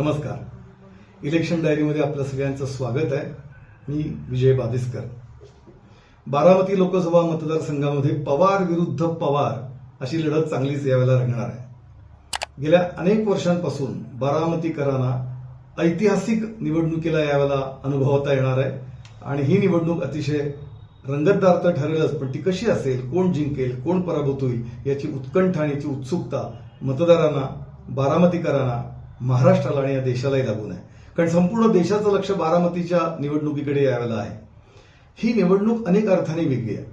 नमस्कार. इलेक्शन डायरीमध्ये आपलं सगळ्यांचं स्वागत आहे. मी विजय बादिस्कर बारामती लोकसभा मतदारसंघामध्ये पवार विरुद्ध पवार अशी लढत चांगलीच यावेळेला रंगणार आहे. गेल्या अनेक वर्षांपासून बारामतीकरांना ऐतिहासिक निवडणुकीला यावेळेला अनुभवता येणार आहे. आणि ही निवडणूक अतिशय रंगतदार तर ठरेलच पण ती कशी असेल कोण जिंकेल कोण पराभूत होईल याची उत्कंठा आणि याची उत्सुकता मतदारांना बारामतीकरांना महाराष्ट्राला आणि या देशालाही लागून आहे. कारण संपूर्ण देशाचं लक्ष बारामतीच्या निवडणुकीकडे यायला आहे. ही निवडणूक अनेक अर्थाने वेगळी आहे.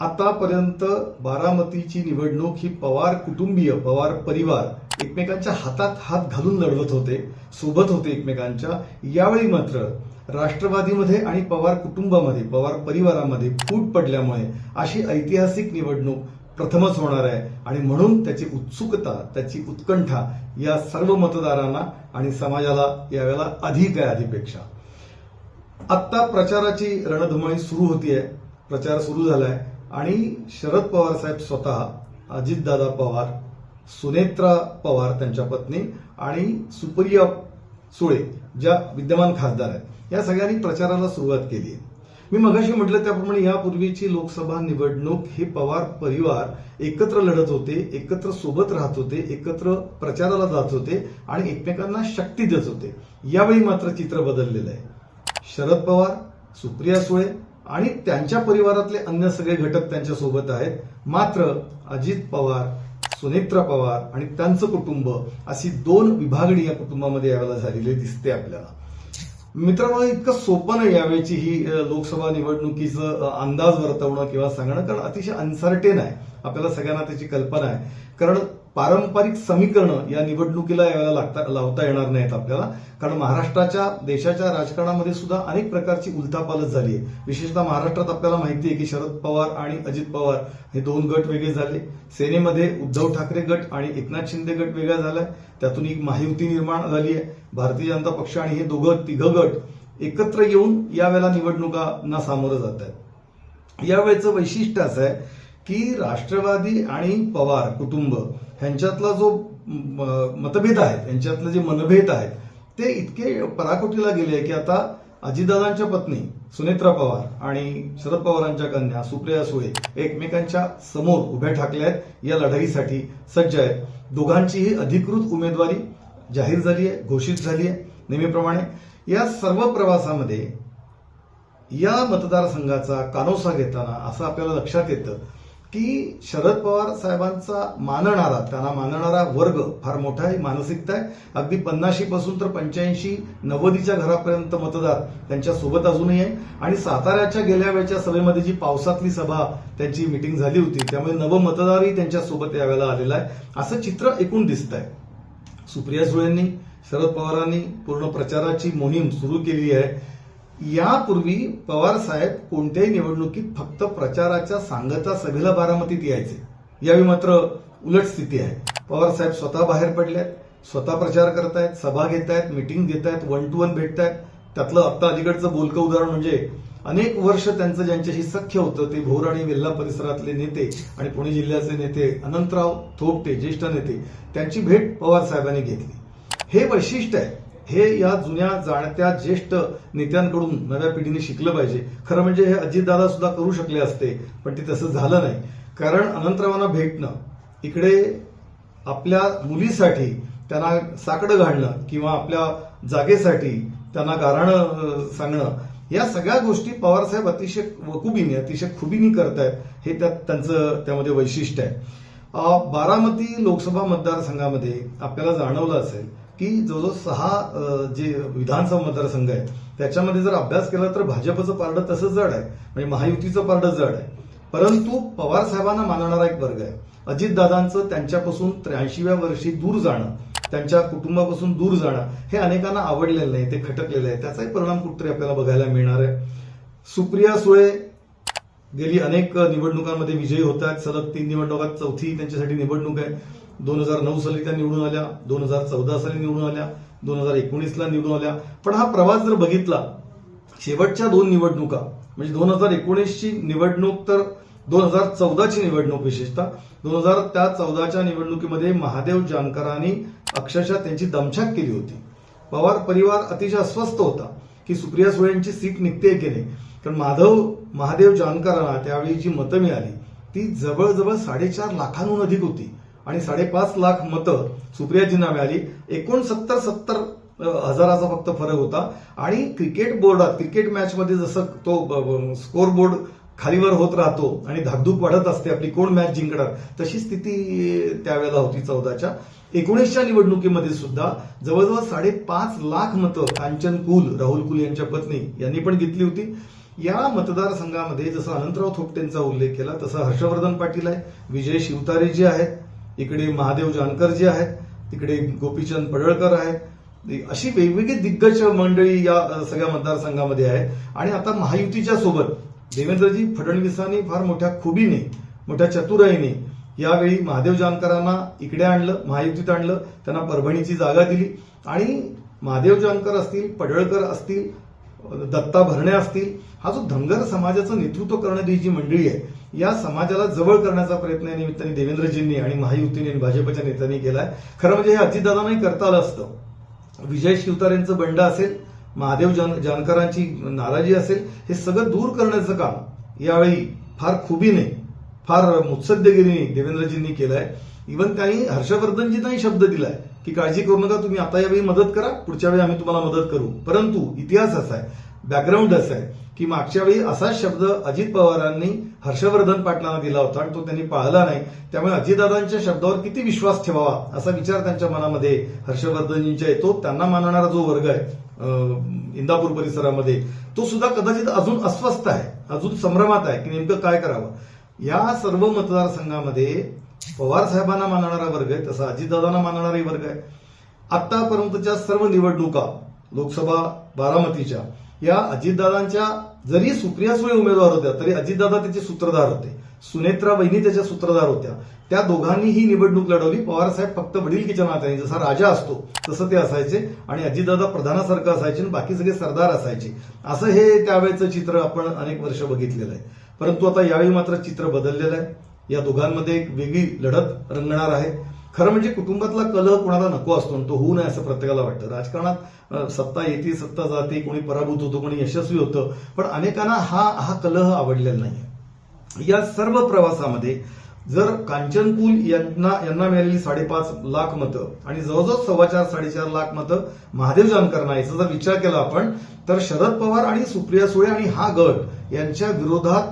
आतापर्यंत बारामतीची निवडणूक ही पवार कुटुंबीय पवार परिवार एकमेकांच्या हातात हात घालून लढवत होते सोबत होते एकमेकांच्या. यावेळी मात्र राष्ट्रवादीमध्ये आणि पवार कुटुंबामध्ये पवार परिवारामध्ये फूट पडल्यामुळे अशी ऐतिहासिक निवडणूक प्रथमच होणार आहे. आणि म्हणून त्याची उत्सुकता त्याची उत्कंठा या सर्व मतदारांना आणि समाजाला यावेळेला अधिक आहे आधीपेक्षा आत्ता प्रचाराची रणधुमाळी सुरू होतीये. प्रचार सुरू झालाय. आणि शरद पवार साहेब स्वतः अजितदादा पवार सुनेत्रा पवार त्यांच्या पत्नी आणि सुप्रिया सुळे ज्या विद्यमान खासदार आहेत या सगळ्यांनी प्रचाराला सुरुवात केली आहे मी मगाशी म्हटलं त्याप्रमाणे यापूर्वीची लोकसभा निवडणूक हे पवार परिवार एकत्र लढत होते एकत्र सोबत राहत होते एकत्र प्रचाराला जात होते आणि एकमेकांना शक्ती देत होते. यावेळी मात्र चित्र बदललेलं आहे. शरद पवार सुप्रिया सुळे आणि त्यांच्या परिवारातले अन्य सगळे घटक त्यांच्यासोबत आहेत. मात्र अजित पवार सुनेत्रा पवार आणि त्यांचं कुटुंब अशी दोन विभागणी या कुटुंबामध्ये यावेळेला झालेली दिसते आपल्याला. मित्रांनो इतकं सोपं नाही यावेळची ही लोकसभा निवडणुकीचं अंदाज वर्तवणं किंवा सांगणं कारण अतिशय अनसर्टेन आहे. आपल्याला सगळ्यांना त्याची कल्पना आहे. कारण पारंपरिक समीकरणं या निवडणुकीला यावेळेला लागता लावता येणार नाहीत आपल्याला. कारण महाराष्ट्राच्या देशाच्या राजकारणामध्ये सुद्धा अनेक प्रकारची उलथापालत झाली आहे. विशेषतः महाराष्ट्रात आपल्याला माहिती आहे की शरद पवार आणि अजित पवार हे दोन गट वेगळे झाले. सेनेमध्ये उद्धव ठाकरे गट आणि एकनाथ शिंदे गट वेगळा झालाय त्यातून एक महायुती निर्माण झाली आहे. भारतीय जनता पक्ष आणि हे दोघं तिघं गट एकत्र येऊन यावेळेला निवडणुकांना सामोरं जात आहेत. यावेळेचं वैशिष्ट्य असं आहे की राष्ट्रवादी आणि पवार कुटुंब ह्यांच्यातला जो मतभेद आहेत यांच्यातले जे मनभेद आहेत ते इतके पराकोटीला गेले की आता अजितदादांच्या पत्नी सुनेत्रा पवार आणि शरद पवारांच्या कन्या सुप्रिया सुळे एकमेकांच्या समोर उभ्या ठाकल्या आहेत या लढाईसाठी सज्ज आहेत. दोघांचीही अधिकृत उमेदवारी जाहीर झाली आहे घोषित झाली आहे नेहमीप्रमाणे. या सर्व प्रवासामध्ये या मतदारसंघाचा कानोसा घेताना असं आपल्याला लक्षात येतं की शरद पवार साहेबांचा मानणारा त्यांना मानणारा वर्ग फार मोठा आहे मानसिकता आहे. अगदी पन्नाशी पासून तर पंच्याऐंशी नव्वदीच्या घरापर्यंत मतदार त्यांच्यासोबत अजूनही आहे. आणि साताऱ्याच्या गेल्या वेळच्या सभेमध्ये जी पावसातली सभा त्यांची मिटिंग झाली होती त्यामुळे नव मतदारही त्यांच्यासोबत यावेळेला आलेला आहे. असं चित्र एकूण दिसत आहे सुप्रिया सुळेंनी शरद पवारांनी पूर्ण प्रचाराची मोहीम सुरू केली आहे. यापूर्वी पवार साहेब कोणत्याही निवडणुकीत फक्त प्रचाराच्या सांगता सभेला बारामतीत यायचे. यावेळी मात्र उलट स्थिती आहे. पवार साहेब स्वतः बाहेर पडल्यात स्वतः प्रचार करतायत सभा घेत आहेत मिटिंग आहेत वन टू वन भेटतायत. त्यातलं आत्ता अलीकडचं बोलकं उदाहरण म्हणजे अनेक वर्ष त्यांचं ज्यांच्याशी सख्य होतं ते भोर आणि वेल्ला परिसरातले नेते आणि पुणे जिल्ह्याचे नेते अनंतराव थोपटे ज्येष्ठ नेते त्यांची भेट पवार साहेबांनी घेतली. हे वैशिष्ट्य आहे. हे या जुन्या जाणत्या ज्येष्ठ नेत्यांकडून नव्या पिढीने शिकलं पाहिजे. खरं म्हणजे हे अजितदादा सुद्धा करू शकले असते पण ते तसं झालं नाही. कारण अनंतरावांना भेटणं इकडे आपल्या मुलीसाठी त्यांना साकडं घालणं किंवा आपल्या जागेसाठी त्यांना गाराणं सांगणं या सगळ्या गोष्टी पवारसाहेब अतिशय वकुबीने अतिशय खुबीने करतायत. हे त्यात त्यांचं त्यामध्ये वैशिष्ट्य आहे. बारामती लोकसभा मतदारसंघामध्ये आपल्याला जाणवलं असेल की जवळजवळ सहा जे विधानसभा मतदारसंघ आहे त्याच्यामध्ये जर अभ्यास केला तर भाजपचं पारडं तसंच जड आहे. म्हणजे महायुतीचं पारडं जड आहे. परंतु पवार साहेबांना मानणारा एक वर्ग आहे. अजितदादांचं त्यांच्यापासून त्र्याऐंशीव्या वर्षी दूर जाणं त्यांच्या कुटुंबापासून दूर जाणं हे अनेकांना आवडलेलं नाही ते खटकलेलं आहे. त्याचाही परिणाम कुठतरी आपल्याला बघायला मिळणार आहे. सुप्रिया सुळे गेली अनेक निवडणुकांमध्ये विजयी होत आहेत सलग तीन निवडणुकात चौथी त्यांच्यासाठी निवडणूक आहे. दोन हजार नऊ साली त्या निवडून आल्या दोन हजार चौदा साली निवडून आल्या दोन हजार एकोणीसला निवडून आल्या. पण हा प्रवास जर बघितला शेवटच्या दोन निवडणुका म्हणजे दोन हजार एकोणीसची निवडणूक तर दोन हजार चौदाची निवडणूक विशेषतः दोन हजार त्या चौदाच्या निवडणुकीमध्ये महादेव जानकरांनी अक्षरशः त्यांची दमछाक केली होती. पवार परिवार अतिशय अस्वस्थ होता की सुप्रिया सुळेंची सीट निघते की नाही. कारण माधव महादेव जानकरांना त्यावेळी जी मतं मिळाली ती जवळजवळ साडेचार लाखांहून अधिक होती. आणि साडेपाच लाख मतं सुप्रियाजींना मिळाली. एकोणसत्तर सत्तर हजाराचा फक्त फरक होता. आणि क्रिकेट बोर्डात क्रिकेट मॅचमध्ये जसं तो स्कोर बोर्ड खालीवर होत राहतो आणि धाकधूक वाढत असते आपली कोण मॅच जिंकणार तशी स्थिती त्यावेळेला होती चौदाच्या. एकोणीसच्या निवडणुकीमध्ये सुद्धा जवळजवळ साडेपाच लाख मतं कांचन कुल राहुल कुल यांच्या पत्नी यांनी पण घेतली होती. या मतदारसंघामध्ये जसं अनंतराव थोपटेंचा उल्लेख केला तसं हर्षवर्धन पाटील आहे विजय शिवतारे जे आहेत इकडे महादेव जानकर जे आहेत तिकडे गोपीचंद पडळकर आहेत अशी वेगवेगळी दिग्गज मंडळी या सगळ्या मतदारसंघामध्ये आहे. आणि आता महायुतीच्या सोबत देवेंद्रजी फडणवीसांनी फार मोठ्या खुबीने मोठ्या चतुराईने यावेळी महादेव जानकरांना इकडे आणलं महायुतीत आणलं त्यांना परभणीची जागा दिली. आणि महादेव जानकर असतील पडळकर असतील दत्ता भरणे असतील हा जो धनगर समाजाचं नेतृत्व करणारी जी मंडळी आहे या समाजाला जवळ करण्याचा प्रयत्न या निमित्ताने देवेंद्रजींनी आणि महायुतीने आणि भाजपच्या नेत्यांनी केलाय. खरं म्हणजे हे अजितदादांनाही करता आलं असतं. विजय शिवतारेंचं बंड असेल महादेव जान जानकरांची नाराजी असेल हे सगळं दूर करण्याचं काम यावेळी फार खुबीने फार मुत्सद्यगिरीने देवेंद्रजींनी केलंय. इव्हन त्यांनी हर्षवर्धनजींनाही शब्द दिलाय की काळजी करू नका तुम्ही आता यावेळी मदत करा पुढच्या वेळी आम्ही तुम्हाला मदत करू. परंतु इतिहास असा आहे बॅकग्राऊंड असा आहे. की मागच्या वेळी असाच शब्द अजित पवारांनी हर्षवर्धन पाटलांना दिला होता आणि तो त्यांनी पाळला नाही. त्यामुळे अजितदादांच्या शब्दावर किती विश्वास ठेवावा असा विचार त्यांच्या मनामध्ये हर्षवर्धनजींच्या येतो. त्यांना मानणारा जो वर्ग आहे इंदापूर परिसरामध्ये तो सुद्धा कदाचित अजून अस्वस्थ आहे अजून संभ्रमात आहे की नेमकं काय करावं? या सर्व मतदारसंघामध्ये पवार साहेबांना मानणारा वर्ग आहे तसा अजितदादांना मानणाराही वर्ग आहे. आतापर्यंतच्या सर्व निवडणुका लोकसभा बारामतीच्या या अजितदादांच्या जरी सुप्रिया सुळे उमेदवार होत्या तरी अजितदादा त्याचे सूत्रधार होते. सुनेत्रा वहिनी त्याच्या सूत्रधार होत्या. त्या दोघांनी ही निवडणूक लढवली. पवारसाहेब फक्त वडीलकीच्या नात्याने जसा राजा असतो तसं ते असायचे. आणि अजितदादा प्रधानासारखं असायचे आणि बाकी सगळे सरदार असायचे. असं हे त्यावेळेचं चित्र आपण अनेक वर्ष बघितलेलं आहे. परंतु आता यावेळी मात्र चित्र बदललेलं आहे. या दोघांमध्ये एक वेगळी लढत रंगणार आहे. खरं म्हणजे कुटुंबातला कलह कोणाला नको असतो आणि तो होऊ नये असं प्रत्येकाला वाटतं. राजकारणात सत्ता येते सत्ता जाते कोणी पराभूत होतो कोणी यशस्वी होतं पण अनेकांना हा हा कलह आवडलेला नाही या सर्व प्रवासामध्ये जर कांचनकुल यांना यांना मिळालेली साडेपाच लाख मतं आणि जवळजवळ सव्वा चार साडेचार लाख मतं महादेव जानकरना याचा जर विचार केला आपण तर शरद पवार आणि सुप्रिया सुळे आणि हा गट यांच्या विरोधात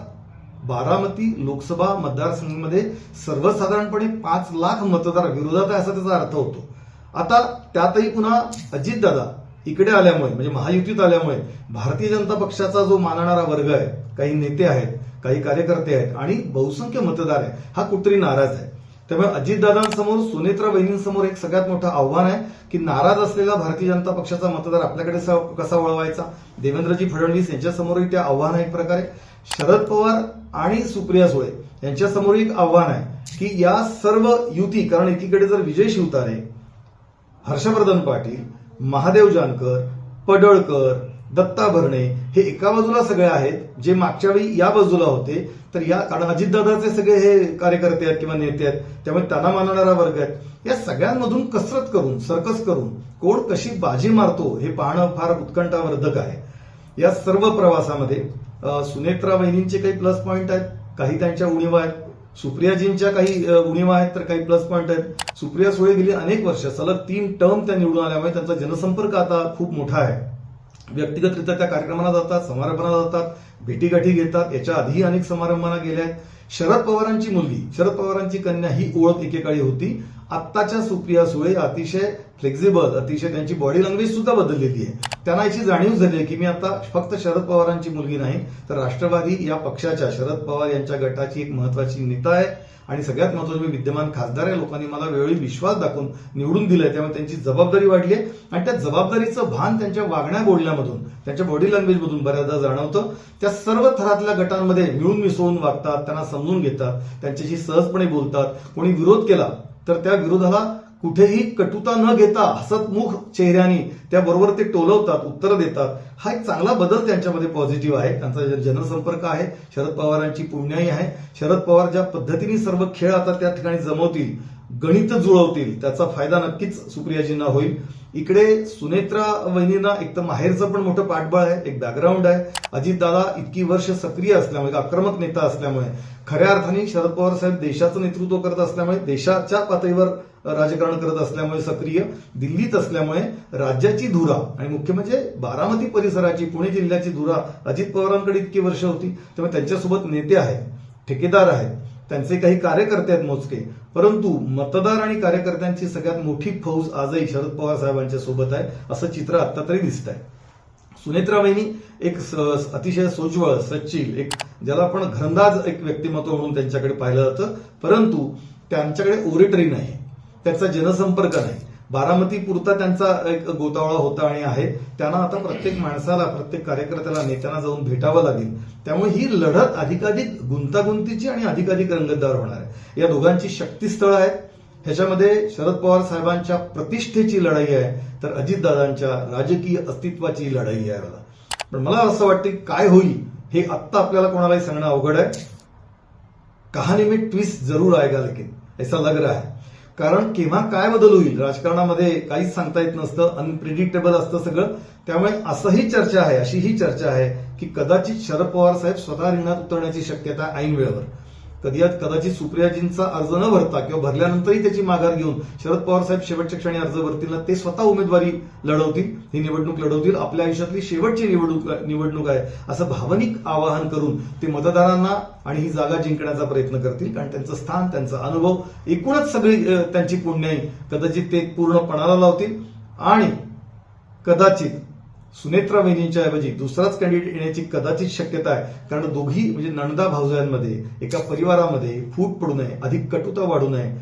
बारामती लोकसभा मतदारसंघामध्ये सर्वसाधारणपणे पाच लाख मतदार विरोधात आहे असा त्याचा अर्थ होतो. आता त्यातही पुन्हा अजितदादा इकडे आल्यामुळे म्हणजे महायुतीत आल्यामुळे भारतीय जनता पक्षाचा जो मानणारा वर्ग आहे काही नेते आहेत काही कार्यकर्ते आहेत आणि बहुसंख्य मतदार आहे हा कुठतरी नाराज आहे. त्यामुळे अजितदादांसमोर सुनेत्रा वहिनींसमोर एक सगळ्यात मोठं आव्हान आहे की नाराज असलेला भारतीय जनता पक्षाचा मतदार आपल्याकडे स- कसा वळवायचा? देवेंद्रजी फडणवीस यांच्यासमोरही ते आव्हान आहे एक प्रकारे. शरद पवार आणि सुप्रिया सुळे यांच्यासमोर एक आव्हान आहे की या सर्व युती कारण एकीकडे जर विजय शिवतारे हर्षवर्धन पाटील महादेव जानकर पडळकर दत्ता भरणे हे एका बाजूला सगळे आहेत जे मागच्या वेळी या बाजूला होते तर या कारण अजितदादाचे सगळे हे कार्यकर्ते आहेत किंवा नेते आहेत त्यामुळे त्यांना मानणारा वर्ग आहेत. या सगळ्यांमधून कसरत करून सर्कस करून कोण कशी बाजी मारतो हे पाहणं फार उत्कंठावर्धक आहे. या सर्व प्रवासामध्ये सुनेत्रा वहिनींचे काही प्लस पॉईंट आहेत. काही त्यांच्या उणीवा आहेत. सुप्रियाजींच्या काही उणीवा आहेत तर काही प्लस पॉईंट आहेत. सुप्रिया सुळे गेली अनेक वर्ष. सलग तीन टर्म त्या निवडून आल्यामुळे त्यांचा जनसंपर्क आता खूप मोठा आहे. व्यक्तिगतरित्या त्या कार्यक्रमाला जातात समारंभाला जातात भेटीगाठी घेतात. याच्या आधीही अनेक समारंभांना गेल्या आहेत. शरद पवारांची मुलगी शरद पवारांची कन्या ही ओळख एकेकाळी होती. आत्ताच्या सुप्रिया सुळे अतिशय फ्लेक्झिबल अतिशय त्यांची बॉडी लँग्वेज सुद्धा बदललेली आहे. त्यांना याची जाणीव झाली आहे की मी आता फक्त शरद पवारांची मुलगी नाही तर राष्ट्रवादी या पक्षाच्या शरद पवार यांच्या गटाची एक महत्वाची नेता आहे. आणि सगळ्यात महत्वाचं मी विद्यमान खासदार आहे लोकांनी मला वेळोवेळी विश्वास दाखवून निवडून दिलाय त्यामुळे त्यांची जबाबदारी वाढली आहे. आणि त्या जबाबदारीचं भान त्यांच्या वागण्या बोलण्यामधून त्यांच्या बॉडी लँग्वेजमधून बऱ्याचदा जाणवतं. त्या सर्व थरातल्या गटांमध्ये मिळून मिसळून वागतात त्यांना समजून घेतात त्यांच्याशी सहजपणे बोलतात. कोणी विरोध केला तर त्या विरोधाला कुठेही कटुता न घेता हसतमुख चेहऱ्याने त्याबरोबर ते टोलवतात उत्तर देतात. हा एक चांगला बदल त्यांच्यामध्ये पॉझिटिव्ह आहे. त्यांचा जनसंपर्क आहे शरद पवारांची पुण्याई आहे. शरद पवार ज्या पद्धतीने सर्व खेळ आता त्या ठिकाणी जमवतील गणित जुळवतील त्याचा फायदा नक्कीच सुप्रियाजींना होईल. इकडे सुनेत्रा वहिनींना एक तर माहेरचं पण मोठं पाठबळ आहे एक बॅकग्राऊंड आहे. अजितदादा इतकी वर्ष सक्रिय असल्यामुळे आक्रमक नेता असल्यामुळे खऱ्या अर्थाने शरद पवार साहेब देशाचं नेतृत्व करत असल्यामुळे देशाच्या पातळीवर राजकारण करत असल्यामुळे सक्रिय दिल्लीत असल्यामुळे राज्याची धुरा आणि मुख्य म्हणजे बारामती परिसराची पुणे जिल्ह्याची धुरा अजित पवारांकडे इतकी वर्ष होती. त्यामुळे त्यांच्यासोबत नेते आहेत ठेकेदार आहेत त्यांचे काही कार्यकर्ते आहेत मोजके. परंतु मतदार आणि कार्यकर्त्यांची सगळ्यात मोठी फौज आजही शरद पवार साहेबांच्या सोबत आहे असं चित्र आता तरी दिसत आहे. सुनेत्रा वहिनी एक अतिशय सोज्वळ सच्चिल एक ज्याला आपण घरंदाज एक व्यक्तिमत्व म्हणून त्यांच्याकडे पाहिलं जातं. परंतु त्यांच्याकडे ओरेटरी नाही. त्यांचा जनसंपर्क नाही. बारामती पुरता त्यांचा एक गोतावळा होता आणि आहे. त्यांना आता प्रत्येक माणसाला प्रत्येक कार्यकर्त्याला नेत्यांना जाऊन भेटावं लागेल. त्यामुळे ही लढत अधिकाधिक गुंतागुंतीची आणि अधिकाधिक रंगतदार होणार आहे. या दोघांची शक्तीस्थळं आहेत. ह्याच्यामध्ये शरद पवार साहेबांच्या प्रतिष्ठेची लढाई आहे तर अजितदादांच्या राजकीय अस्तित्वाची लढाई आहे मला पण मला असं वाटतं काय होईल हे आत्ता आपल्याला कोणालाही सांगणं अवघड आहे. कहाणी में ट्विस्ट जरूर आएगा लेकिन ऐसा लग रहा है. कारण केव्हा काय बदल होईल राजकारणामध्ये काहीच सांगता येत नसतं अनप्रिडिक्टेबल असतं सगळं. त्यामुळे असंही चर्चा आहे अशीही चर्चा आहे की कदाचित शरद पवार साहेब स्वतः रिंगणात उतरण्याची शक्यता ऐन वेळेवर. कधी कदाचित सुप्रियाजींचा अर्ज न भरता किंवा भरल्यानंतरही त्याची माघार घेऊन शरद पवार साहेब शेवटच्या क्षणी अर्ज भरतील ना ते स्वतः उमेदवारी लढवतील. ही निवडणूक लढवतील. आपल्या आयुष्यातली शेवटची निवडणूक निवडणूक आहे. असं भावनिक आवाहन करून ते मतदारांना आणि ही जागा जिंकण्याचा प्रयत्न करतील. कारण त्यांचं स्थान त्यांचा अनुभव एकूणच सगळी त्यांची पुण्याई कदाचित ते पूर्ण पणाला लावतील. आणि कदाचित सुनेत्रा वेणींच्या ऐवजी दुसराच कॅन्डिडेट येण्याची कदाचित शक्यता आहे. कारण दोघी म्हणजे नणदा भाऊजांमध्ये एका परिवारामध्ये फूट पडू नये अधिक कटुता वाढू नये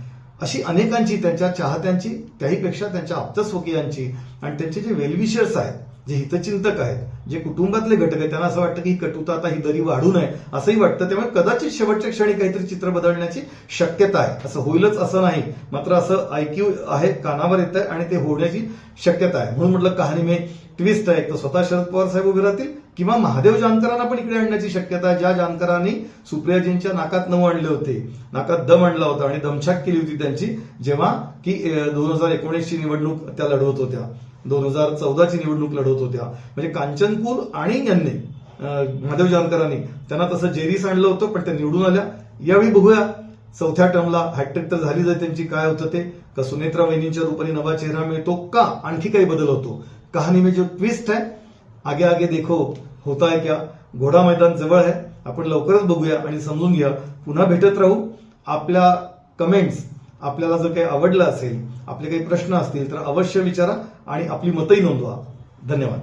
अशी अनेकांची त्यांच्या चाहत्यांची त्याहीपेक्षा त्यांच्या आप्तस्वकीयांची आणि त्यांचे जे वेलविशर्स आहेत जे हितचिंतक आहेत जे कुटुंबातले घटक आहेत त्यांना असं वाटतं की ही कटुता आता ही दरी वाढू नये असंही वाटतं. त्यामुळे कदाचित शेवटच्या क्षणी काहीतरी चित्र बदलण्याची शक्यता आहे. असं होईलच असं नाही. मात्र असं ऐक्यू आहे कानावर येत आहे आणि ते होण्याची शक्यता आहे. म्हणून म्हटलं कहाणी मे ट्विस्ट आहे. एक तर स्वतः शरद पवार साहेब उभे राहतील किंवा महादेव जानकरांना पण इकडे आणण्याची शक्यता आहे. ज्या जानकरांनी सुप्रियाजींच्या नाकात नऊ आणले होते नाकात दम आणला होता आणि दमछाक केली होती त्यांची जेव्हा की दोन हजार एकोणीसची निवडणूक त्या लढवत होत्या. दोन हजार चौदाची निवडणूक लढवत होत्या. म्हणजे कांचनपूर आणि यांनी महादेव जानकरांनी त्यांना तसं जेरीस आणलं होतं पण त्या निवडून आल्या. यावेळी बघूया. चौथ्या टर्मला हॅट्रिक तर झाली जाईल त्यांची. काय होतं ते? का सुनेत्रा वहिनींच्या रूपाने नवा चेहरा मिळतो का? आणखी काही बदल होतो. कहाणी में जो ट्विस्ट है आगे आगे देखो होता है क्या? घोडा मैदान जवळ आहे आपण लवकरच बघूया आणि समजून घ्या. पुन्हा भेटत राहू. आपल्या कमेंट्स आपल्याला जर काही आवडलं असेल आपले काही प्रश्न असतील तर अवश्य विचारा आणि आपली मतही नोंदवा. धन्यवाद.